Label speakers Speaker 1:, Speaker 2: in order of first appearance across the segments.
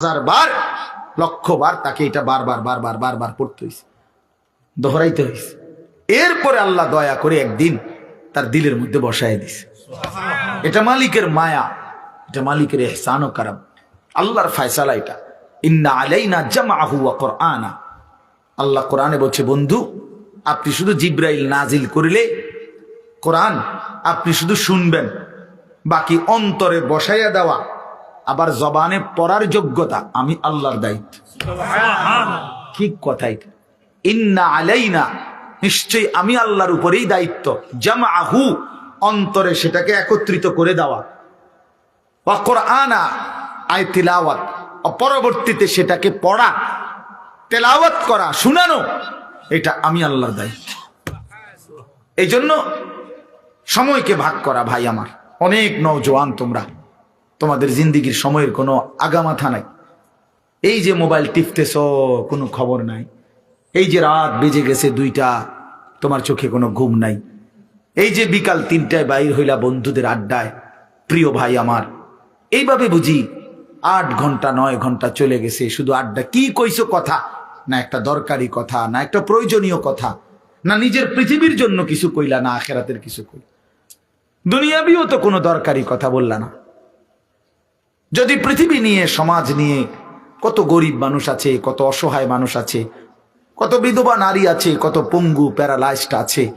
Speaker 1: হাজার বার, লক্ষ বার তাকে এটা বারবার বারবার বারবার পড়তে হয়েছে দোহরাইতে হয়েছে এরপরে আল্লাহ দয়া করে একদিন তার দিলের মধ্যে বসায় দিছে। এটা মালিকের মায়া, এটা মালিকের এহসান ও কারাম। আল্লাহর ফায়সালা এটা। ইন্না আলাইনা জামাহু ওয়া কোরআনা। আল্লাহ কোরআনে বলছে, বন্ধু, আপনি শুধু জিব্রাইল নাজিল করিলে কোরআন আপনি শুধু শুনবেন, বাকি অন্তরে বসাইয়া দেওয়া আবার জবানে পড়ার যোগ্যতা আমি আল্লাহর দায়িত্ব। ঠিক কথাই ইন্না আলাইনা নিশ্চয়ই আমি আল্লাহর উপরেই দায়িত্ব। জামাহু অন্তরে সেটাকে একত্রিত করে দেওয়া। ওয়া কোরআনা আয় তিলাওয়াত। পরবর্তীতে সেটাকে পড়া তেলাওয়াত করা শুনানো এটা আমি আল্লাহর দায়িত্ব। এই জন্য সময়কে ভাগ করা ভাই আমার। অনেক নওজোয়ান তোমরা। তোমাদের জিন্দিগির সময়ের কোনো আগামাথা নাই। এই যে মোবাইল টিপতেছ, কোনো খবর নাই। এই যে রাত বেজে গেছে দুইটা, তোমার চোখে কোনো ঘুম নাই। এই যে বিকাল তিনটায় বাইর হইলা বন্ধুদের আড্ডায়, প্রিয় ভাই আমার, এইভাবে বুঝি আট ঘণ্টা, নয় ঘণ্টা চলে গেছে, শুধু আড্ডা। কি কইছো কথা? না একটা দরকারি কথা, না একটা প্রয়োজনীয় কথা, না নিজের পৃথিবীর জন্য কিছু কইলা, না আখেরাতের কিছু কইলা। দুনিয়াবিও তো কোনো দরকারি কথা বললা না। যদি পৃথিবী নিয়ে, সমাজ নিয়ে কত গরিব মানুষ আছে, কত অসহায় মানুষ আছে, কত বিধবা নারী আছে, কত পঙ্গু প্যারালাইজড আছে,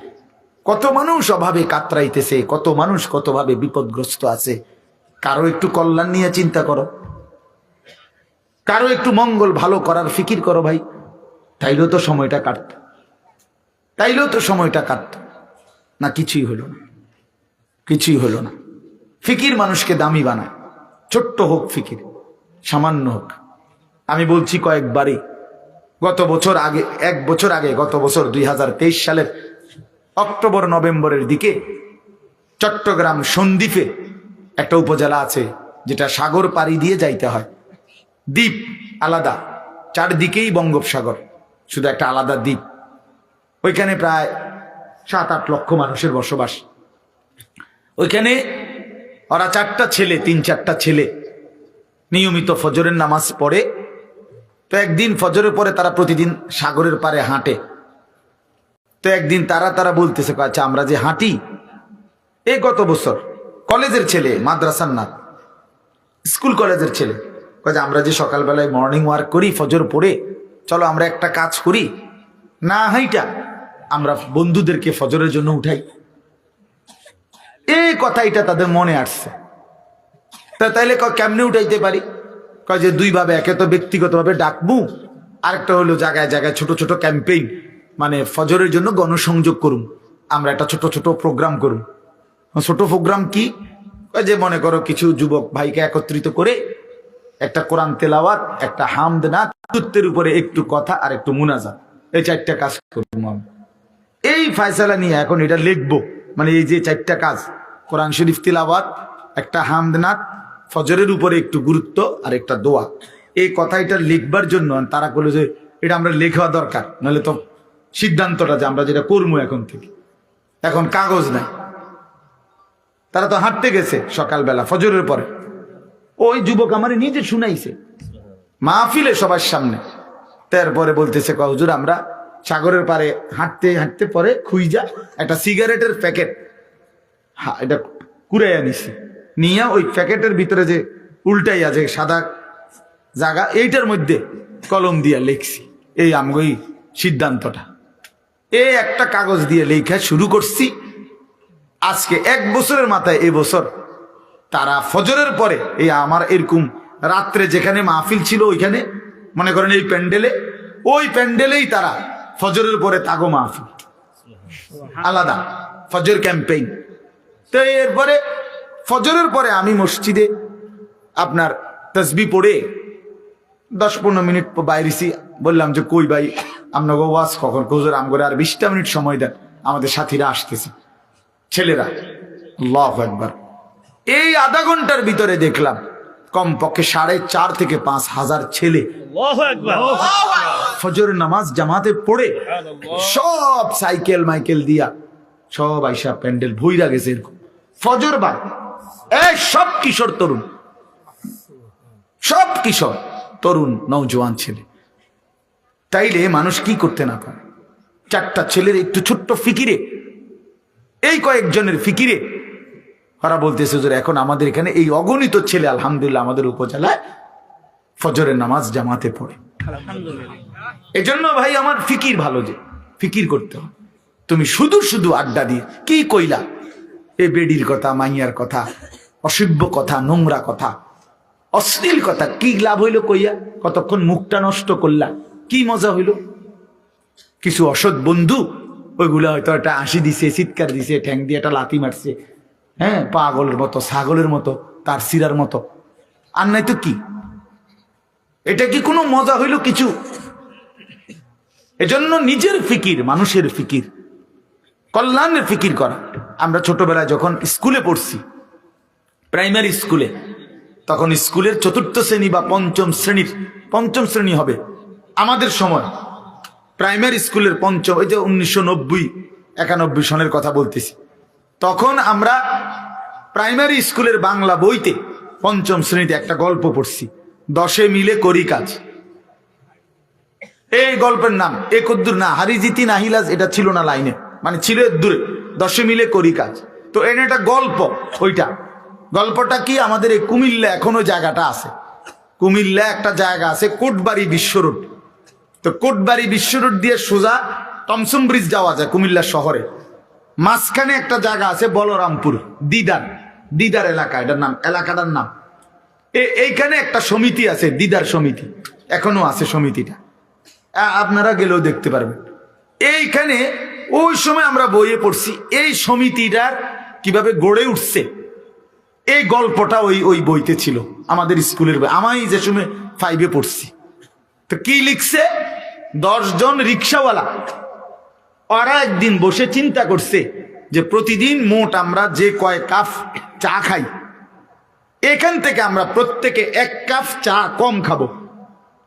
Speaker 1: কত মানুষ অভাবে কাতরাইতেছে, কত মানুষ কতভাবে বিপদগ্রস্ত আছে, কারও একটু কল্যাণ নিয়ে চিন্তা করো। কারও একটু মঙ্গল ভালো করার ফিকির করো ভাই। তাইলেও তো সময়টা কাটত। তাইলেও তো সময়টা কাটত। না, কিছুই হলো না। কিছুই হলো না। ফিকির মানুষকে দামি বানায়। ছোট্ট হোক ফিকির, সামান্য হোক। আমি বলছি কয়েকবারই, গত বছর আগে, এক বছর আগে, গত বছর দুই হাজার তেইশ সালের অক্টোবর, নভেম্বরের দিকে চট্টগ্রাম সন্দ্বীপে একটা উপজেলা আছে, যেটা সাগর পাড়ি দিয়ে যাইতে হয়। দ্বীপ আলাদা, চারদিকেই বঙ্গোপসাগর, শুধু একটা আলাদা দ্বীপ। ওইখানে প্রায় সাত আট লক্ষ মানুষের বসবাস। ওইখানে ওরা চারটা ছেলে, তিন চারটা ছেলে। নিয়মিত ফজরের নামাজ পড়ে। তো একদিন ফজরের পরে তারা প্রতিদিন সাগরের পারে হাঁটে। তো একদিন তারা তারা বলতেছে আচ্ছা আমরা যে হাঁটি এই গত বছর কলেজের ছেলে, মাদ্রাসার না, স্কুল কলেজের ছেলে যে আমরা যে সকালবেলায় মর্নিং ওয়ার্ক করি, ফজর পড়ে, চলো আমরা একটা কাজ করি। না, হাইটা। আমরা বন্ধুদেরকে ফজরের জন্য উঠাই। এই কথাইটা তাদের মনে আসছে। তা তাইলে কেমনে উঠাইতে পারি? কয় যে দুই ভাবে, একে তো ব্যক্তিগতভাবে ডাকবো, আরেকটা হলো জায়গায় জায়গায় ছোট ছোট ক্যাম্পেইন মানে ফজরের জন্য গণসংযোগ করুন। আমরা একটা ছোট ছোট প্রোগ্রাম করুন। ছোট প্রোগ্রাম কি? যে মনে করো কিছু যুবক ভাইকে একত্রিত করে একটা কোরআন তেলাওয়াত, একটা হামদ না তত্ত্বের উপরে একটু কথা আর একটু মুনাজাত। এই চারটা কাজ করব এই ফায়সালা নিয়ে এখন এটা লিখব। মানে এই যে চারটা কাজ, কোরআন শরীফ তিলাবাত একটা হামদনাথ ফজরের উপরে একটু গুরুত্ব আর একটা দোয়া। এই কথাটা লিখবার জন্য তারা বলে যে, এটা আমরা লেখা দরকার, নাহলে তো সিদ্ধান্তটা যে আমরা যেটা করব এখন থেকে। এখন কাগজ নাই। তারা তো হাঁটতে গেছে সকালবেলা, ফজরের পরে। ওই যুবক আমার নিজে শুনাইছে। মাহফিলে সবার সামনে। তারপরে বলতেছে "ক হুজুর, আমরা সাগরের পারে হাঁটতে হাঁটতে পরে খুইজা একটা সিগারেটের প্যাকেট। হ্যাঁ এটা কুড়াইয়া নিছি। নিয়ে ওই প্যাকেটের ভিতরে যে উল্টাই আছে সাদা জায়গা এইটার মধ্যে কলম দিয়া লিখছি। এই আমগই সিদ্ধান্তটা। এই একটা কাগজ দিয়ে লেখা শুরু করছি। আজকে এক বছরের মাথায় এই বছর। তারা ফজরের পরে এই আমার এরকম রাত্রে যেখানে মাহফিল ছিল ওইখানে, মনে করেন এই প্যান্ডেলে, ওই প্যান্ডেলেই তারা ফজরের পরে তাগো মাহফিল। আলাদা ফজর ক্যাম্পেইন। তো এরপরে ফজরের পরে আমি মসজিদে আপনার তসবি পড়ে দশ পনেরো মিনিট বাইরেছি বললাম যে কই ভাই আপনাকে ওয়াজ কখন? হুজুর আম করে আর বিশটা মিনিট সময় দেন আমাদের সাথীরা আসতেছে ছেলেরা। আল্লাহ একবার এই আধা ঘণ্টার ভিতরে দেখলাম কমপক্ষে সাড়ে চার থেকে পাঁচ হাজার ছেলে। ফজর নামাজ জামাতে পড়ে সব সাইকেল মাইকেল দিয়া সব আইসা প্যান্ডেল ভইরা গেছে এরকম। ফজর বা এই সব কিশোর তরুণ। সব কিশোর তরুণ নৌজওয়ান ছেলে। তাইলে মানুষ কি করতে না পারে? চারটা ছেলের একটু ছোট্ট ফিকিরে। এই কয়েকজনের ফিকিরে। ওরা বলতেছে যে এখন আমাদের এখানে এই অগণিত ছেলে আলহামদুলিল্লাহ আমাদের উপজেলায় ফজরের নামাজ জামাতে পড়ে। এজন্য ভাই আমার ফিকির ভালো যে, ফিকির করতে হয় তুমি শুধু শুধু আড্ডা দিয়ে, কি কইলা? এ বেডির কথা, মাইয়ার কথা, অসভ্য কথা, নোংরা কথা, অশ্লীল কথা, কি লাভ হইল কইয়া? কতক্ষণ মুখটা নষ্ট করলা, কি মজা হইল? কিছু অসৎ বন্ধু, ওইগুলো হয়তো একটা হাসি দিছে, চিৎকার দিছে, ঠ্যাং দিয়ে একটা লাথি মারছে হ্যাঁ? পাগলের মতো, ছাগলের মতো, তার সিরার মতো। আর নাই তো কি? এটা কি কোনো মজা হইল কিছু? এজন্য নিজের ফিকির, মানুষের ফিকির, কল্যাণের ফিকির করা। আমরা ছোটবেলায় যখন স্কুলে পড়ছি, প্রাইমারি স্কুলে, তখন স্কুলের চতুর্থ শ্রেণি বা পঞ্চম শ্রেণির, পঞ্চম শ্রেণি হবে আমাদের সময়। প্রাইমারি স্কুলের পঞ্চম, ওই যে উনিশশো নব্বই, একানব্বই সনের কথা বলতেছি। তখন আমরা প্রাইমারি স্কুলের বাংলা বইতে পঞ্চম শ্রেণীতে একটা গল্প পড়ছি। দশে মিলে করি কাজ। এই গল্পের নাম, এ কদ্দুর না হারিজিতি নাহিলাজ এটা ছিল না লাইনে। মানে ছিল দূরে, দশে মিলে করি কাজ। তো এনে একটা গল্প, ওইটা। গল্পটা কি? আমাদের এই কুমিল্লা এখনও জায়গাটা আছে। কুমিল্লা একটা জায়গা আছে, কোটবাড়ি বিশ্ব রোড। তো কোটবাড়ি বিশ্ব রোড দিয়ে সোজা টমসম ব্রিজ যাওয়া যায় কুমিল্লা শহরে। মাঝখানে একটা জায়গা আছে বলরামপুর, দিদার। দিদার এলাকা, এটার নাম, এলাকাটার নাম। এইখানে একটা সমিতি আছে, দিদার সমিতি। এখনও আছে সমিতিটা। আপনারা গেলেও দেখতে পারবেন। এইখানে ওই সময় আমরা বইয়ে পড়ছি, এই সমিতিটার কীভাবে গড়ে উঠছে। এই গল্পটা ওই ওই বইতে ছিল, আমাদের স্কুলের বই। আমি যে সময় ফাইভে পড়ছি। তো কি লিখছে? দশজন রিক্সাওয়ালা। ওরা একদিন বসে চিন্তা করছে যে প্রতিদিন মোট আমরা যে কয় কাপ চা খাই। এখান থেকে আমরা প্রত্যেকে এক কাপ চা কম খাব।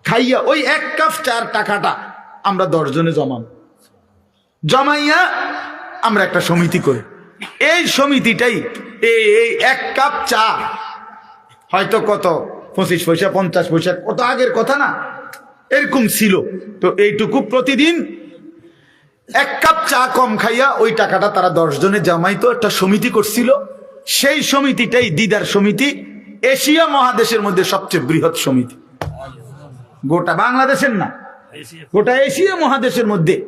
Speaker 1: খাইয়া ওই এক কাপ চার টাকাটা আমরা দশজনে জমাম। জমাইয়া আমরা একটা সমিতি করি। এই সমিতিটাই এই এই এক কাপ চা, হয়তো কত? পঁচিশ পয়সা, পঞ্চাশ পয়সা, কত আগের কথা না? এরকম ছিল। তো এইটুকু প্রতিদিন এক কাপ চা কম খাইয়া ওই টাকাটা তারা দশজনে জামাইতো, একটা সমিতি করছিল। সেই সমিতিটাই দিদার সমিতি। এশিয়া মহাদেশের মধ্যে সবচেয়ে বৃহৎ সমিতি। গোটা বাংলাদেশের না গোটা এশিয়া মহাদেশের মধ্যে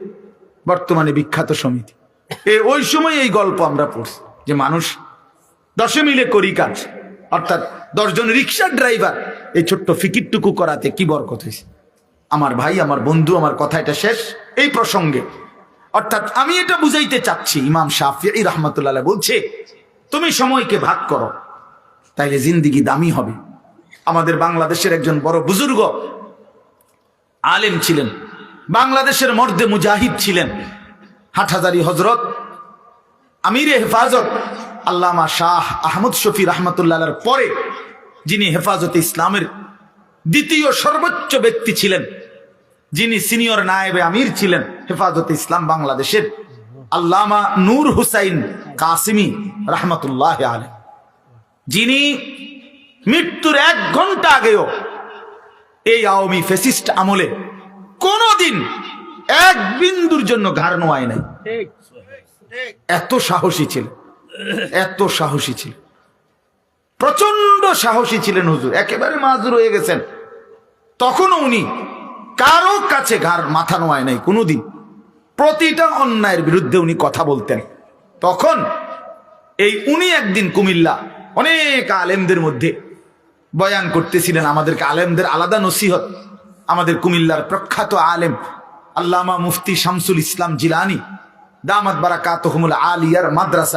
Speaker 1: বর্তমানে বিখ্যাত সমিতি। এ ওই সময় এই গল্প আমরা পড়ছি যে মানুষ দশে মিলে করি কাজ অর্থাৎ দশজন রিক্সার ড্রাইভার এই ছোট্ট ফিকিরটুকু করাতে কি বরকত হয়েছে? আমার ভাই আমার বন্ধু আমার কথা এটা শেষ এই প্রসঙ্গে। অর্থাৎ আমি এটা বুঝাইতে চাচ্ছি ইমাম শাফি রহমতুল্লাহ বলছে তুমি সময়কে ভাগ করো তাইলে জিন্দিগি দামি হবে। আমাদের বাংলাদেশের একজন বড় বুজুর্গ আলেম ছিলেন। বাংলাদেশের মর্দে মুজাহিদ ছিলেন। হাটহাজারি হজরত আমিরে হেফাজত আল্লামা শাহ আহমদ শফি রহমতুল্লাহ পরে যিনি হেফাজতে ইসলামের দ্বিতীয় সর্বোচ্চ ব্যক্তি ছিলেন, যিনি সিনিয়র নায়েবে আমির ছিলেন হেফাজতে ইসলাম বাংলাদেশের আল্লামা নূর হুসাইন কাসিমি রহমতুল্লাহ আলম যিনি মৃত্যুর এক ঘণ্টা আগেও এই আওয়ামী ফেসিস্ট আমলে কোনোদিন এক বিন্দুর জন্য ঘাড় নোয়ায় নাই। এত সাহসী ছিল। এত সাহসী ছিল। প্রচণ্ড সাহসী ছিলেন হুজুর, একেবারে মাজুর হয়ে গেছেন। তখনও উনি কারও কাছে ঘাড় মাথা নোয়ায় নাই কোনোদিন। প্রতিটা অন্যায়ের বিরুদ্ধে উনি কথা বলতেন। তখন এই উনি একদিন কুমিল্লা অনেক আলেমদের মধ্যে বয়ান করতেছিলেন আমাদেরকে আলেমদের আলাদা নসিহত। আমাদের কুমিল্লার প্রখ্যাত আলেম আল্লামা মুফতি শামসুল ইসলাম জিলানি। দামাত বারাকাতহমুল আলিয়ার মাদ্রাসা।